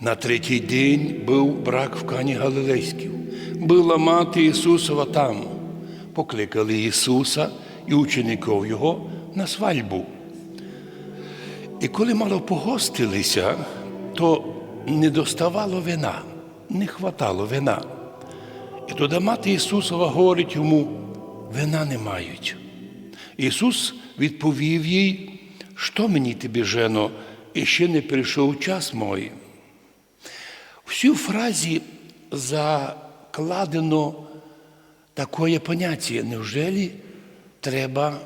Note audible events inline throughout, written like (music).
На третій день був брак в Кані Галилейській. Була мати Ісусова там. Покликали Ісуса і учеників Його на свадьбу. І коли мало погостилися, то не доставало вина, не хватало вина. І тоді мати Ісусова говорить йому, вина не мають. Ісус відповів їй, що мені тобі, жено, і ще не прийшов час мой. В цій фразі закладено таке поняття. Невжелі треба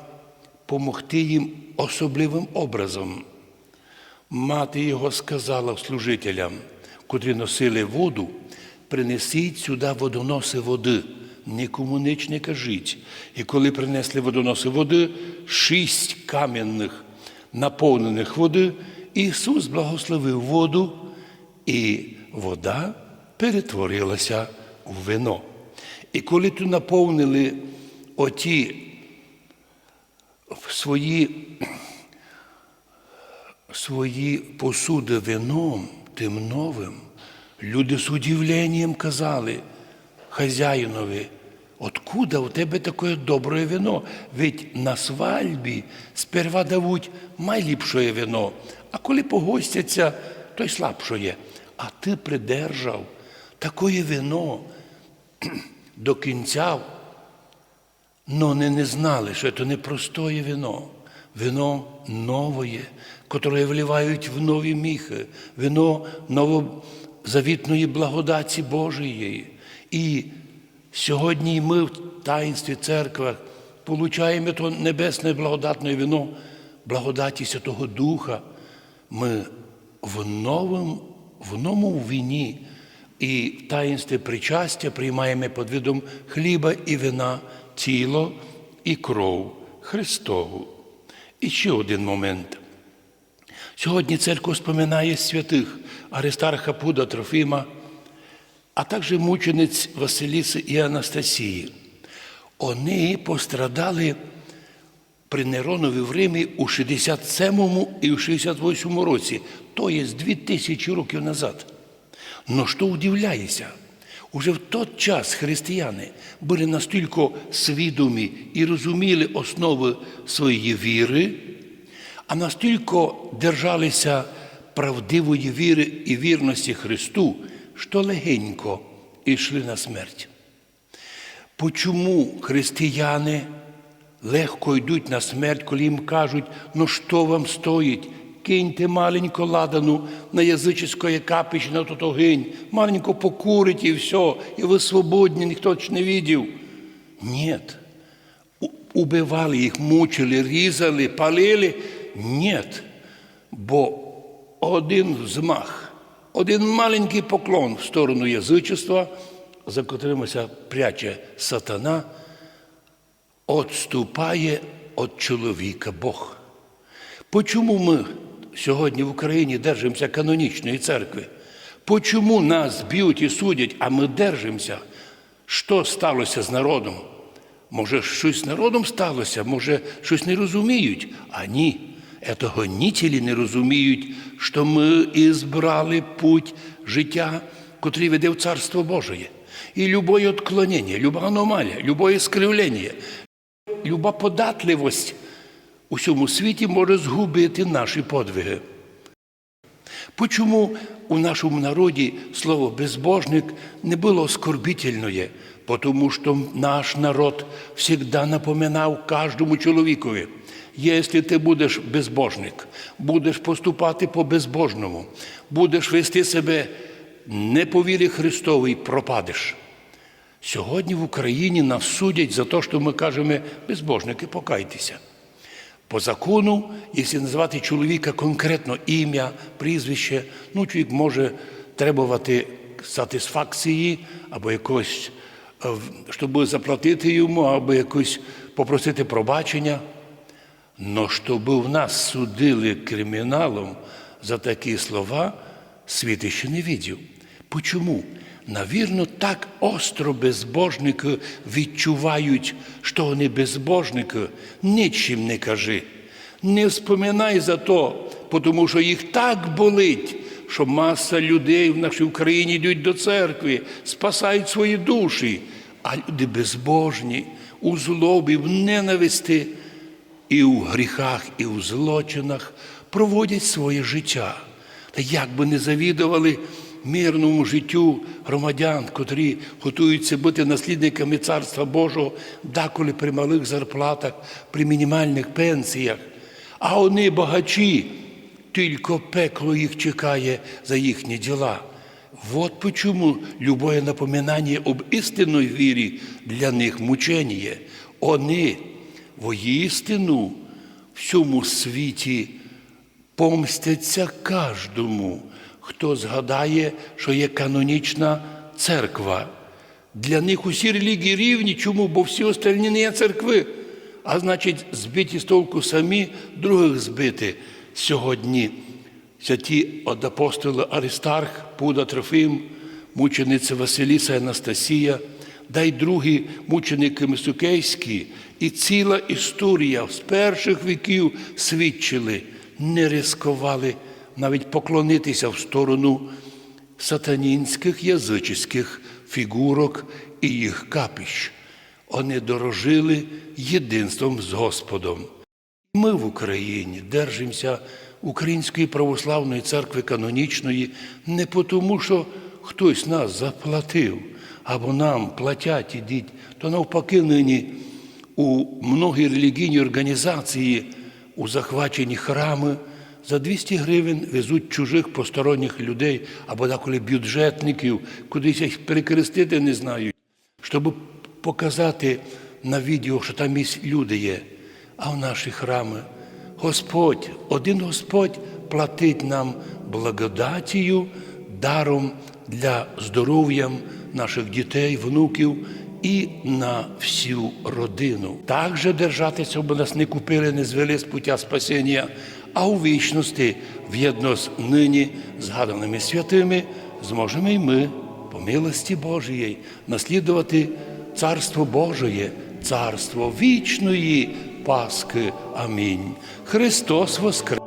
помогти їм особливим образом? Мати його сказала служителям, котрі носили воду, принесіть сюди водоноси води, нікому ніч не кажіть. І коли принесли водоноси води, шість кам'яних, наповнених води, Ісус благословив воду, і вода перетворилася в вино. І коли тут наповнили оті свої свої посуди вином тим новим, люди з удивленням казали хазяїнові, откуда у тебе таке добре вино? Ведь на свальбі сперва давуть найліпше вино, а коли погостяться, то й слабшоє. А ти придержав таке вино (clears throat) до кінця, но не, не знали, що це не простое вино, вино новое, которое вливають в нові міхи, вино новозавітної благодаті Божої. І сьогодні ми в таїнстві церквах получаємо то небесне благодатне вино, благодаті Святого Духа. Ми в новому, в новому віні і в таїнстві причастя приймаємо під видом хліба і вина, тіло і кров Христову. І ще один момент. Сьогодні церква споминає святих Аристарха Пуда Трофима, а також мучениць Василіси і Анастасії. Вони пострадали при Неронові в Римі у 67 і у 68 році, то є 2000 років назад. Но що удивляється, уже в той час християни були настільки свідомі і розуміли основи своєї віри, а настільки держалися правдивої віри і вірності Христу, що легенько йшли на смерть. Почому християни легко йдуть на смерть, коли їм кажуть, ну що вам стоїть? Киньте маленько ладану на язичської капищі на тот огонь, маленько покурить і все, і ви свободні, ніхто ж не видів. Ні. Убивали їх, мучили, різали, палили. Ні. Бо один взмах, один маленький поклон в сторону язичества, за котримося пряче сатана, отступає від чоловіка Бог. Почому ми сьогодні в Україні держимося канонічної церкви? Почому нас б'ють і судять, а ми держимося? Що сталося з народом? Може, щось з народом сталося, може, щось не розуміють? А ні. Это гонітелі не розуміють, що ми і збрали путь життя, котрий веде в Царство Божие. І любое отклонення, люба аномалія, любое скривлення, люба податливость у всьому світі може згубити наші подвиги. Почому у нашому народі слово безбожник не було оскорбительне? Тому що наш народ завжди напоминав кожному чоловікові. Якщо ти будеш безбожник, будеш поступати по безбожному, будеш вести себе не по вірі Христовій, пропадеш. Сьогодні в Україні нас судять за те, що ми кажемо, безбожники, покайтеся. По закону, якщо назвати чоловіка конкретно ім'я, прізвище, ну чоловік може требувати сатисфакції або якось, щоб заплатити йому, або якось попросити пробачення. Но щоб в нас судили криміналом за такі слова, світ ще не видів. Почому? Навірно, так остро безбожники відчувають, що вони безбожники, нічим не кажи. Не вспоминай за то, тому що їх так болить, що маса людей в нашій Україні йдуть до церкви, спасають свої душі, а люди безбожні, у злобі, в ненависті і у гріхах, і у злочинах проводять своє життя. Та як би не завідували мирному життю громадян, котрі готуються бути наслідниками Царства Божого, деколи при малих зарплатах, при мінімальних пенсіях, а вони багачі, тільки пекло їх чекає за їхні діла. Вот почему любое напоминание об истинной вірі для них мучення. Вони воістину всьому світі помстяться кожному, хто згадає, що є канонічна церква. Для них усі релігії рівні. Чому? Бо всі остальні не є церкви. А значить, збиті з толку самі, других збити сьогодні. Святі от апостоли Аристарх, Пуда Трофим, мучениця Василіса Анастасія, да й другі мученики Мисукейські, і ціла історія з перших віків свідчили, не ризикували навіть поклонитися в сторону сатанінських язичних фігурок і їх капіщ. Вони дорожили єдинством з Господом. Ми в Україні держимося Української православної церкви канонічної не тому, що хтось нас заплатив, або нам платять ідіть, то навпаки нині у многі релігійні організації, у захвачені храми за 200 гривень везуть чужих посторонніх людей або деколи бюджетників, кудись їх перекрестити не знають, щоб показати на відео, що там місць люди є. А в наші храми Господь, один Господь платить нам благодатію, даром для здоров'я наших дітей, внуків і на всю родину. Так же держатися, бо нас не купили, не звели з пуття спасіння, а у вічності, в'єдно з нині згаданими святими, зможемо й ми, по милості Божої, наслідувати Царство Божоє, Царство вічної Пасхи. Амінь. Христос Воскрес!